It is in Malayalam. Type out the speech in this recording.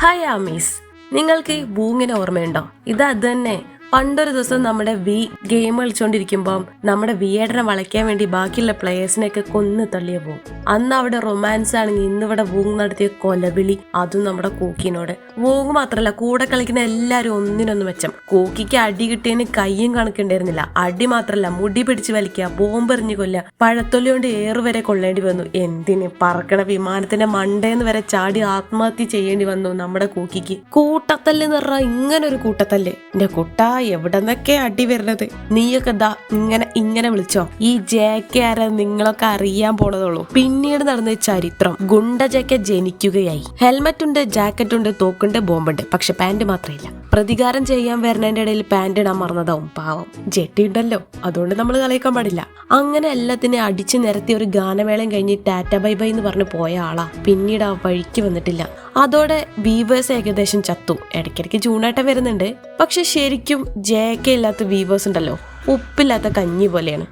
ഹായ് ആമീസ് നിങ്ങൾക്ക് ഈ ബൂങ്ങിനെ ഓർമ്മയുണ്ടോ? ഇത് അത് തന്നെ. പണ്ടൊരു ദിവസം നമ്മുടെ വി ഗെയിം കളിച്ചോണ്ടിരിക്കുമ്പോൾ നമ്മുടെ വിയേടനെ വളയ്ക്കാൻ വേണ്ടി ബാക്കിയുള്ള പ്ലേയേഴ്സിനെയൊക്കെ കൊന്നു തള്ളിയ പോകും അന്ന് അവിടെ റൊമാൻസ് ആണെങ്കിൽ ഇന്ന് ഇവിടെ വൂങ് നടത്തിയ കൊലവിളി അതും നമ്മുടെ കൂക്കിനോട്. വൂങ് മാത്രമല്ല കൂടെ കളിക്കുന്ന എല്ലാവരും ഒന്നിനൊന്ന് മെച്ചം. കൂക്കിക്ക് അടി കിട്ടിയതിന് കയ്യും കണക്കുണ്ടായിരുന്നില്ല. അടി മാത്രല്ല മുടി പിടിച്ച് വലിക്കുക ബോംബെറിഞ്ഞ് കൊല്ലുക പഴത്തൊല്ലി കൊണ്ട് ഏറുവരെ കൊള്ളേണ്ടി വന്നു. എന്തിന്? പറക്കണ വിമാനത്തിന്റെ മണ്ടേന്ന് വരെ ചാടി ആത്മഹത്യ ചെയ്യേണ്ടി വന്നു നമ്മുടെ കൂക്കിക്ക്. കൂട്ടത്തല്ല് എന്ന് പറഞ്ഞാൽ ഇങ്ങനെ ഒരു കൂട്ടത്തല്ല്. എന്റെ കുട്ട എവിടെന്നൊക്കെ അടി വരുന്നത്? നീയൊക്കെ ദാ ഇങ്ങനെ ഇങ്ങനെ വിളിച്ചോ. ഈ ജേക്കെ ആരാ നിങ്ങളൊക്കെ അറിയാൻ പോണതുള്ളൂ. പിന്നീട് നടന്ന ചരിത്രം ഗുണ്ട ജേക്ക ജനിക്കുകയായി. ഹെൽമെറ്റ് ഉണ്ട് ജാക്കറ്റ് ഉണ്ട് തോക്കുണ്ട് ബോംബുണ്ട്. പക്ഷെ പാന്റ് മാത്രമില്ല. പ്രതികാരം ചെയ്യാൻ വരുന്നതിന്റെ ഇടയിൽ പാന്റ് ഇടാൻ മറന്നതാവും പാവം. ജെട്ടി ഉണ്ടല്ലോ. അതുകൊണ്ട് നമ്മൾ കളിക്കാൻ പാടില്ല. അങ്ങനെ എല്ലാത്തിനെ അടിച്ചു നിരത്തി ഒരു ഗാനമേളം കഴിഞ്ഞ് ടാറ്റ ബൈ ബൈ എന്ന് പറഞ്ഞ് പോയ ആളാ. പിന്നീട് ആ വഴിക്ക് വന്നിട്ടില്ല. അതോടെ വീവേഴ്സ് ഏകദേശം ചത്തു. ഇടയ്ക്കിടയ്ക്ക് ചൂണ്ടാട്ടം വരുന്നുണ്ട്. പക്ഷെ ശരിക്കും ജെ കെ വീവേഴ്സ് ഉണ്ടല്ലോ. ഉപ്പില്ലാത്ത കഞ്ഞി പോലെയാണ്.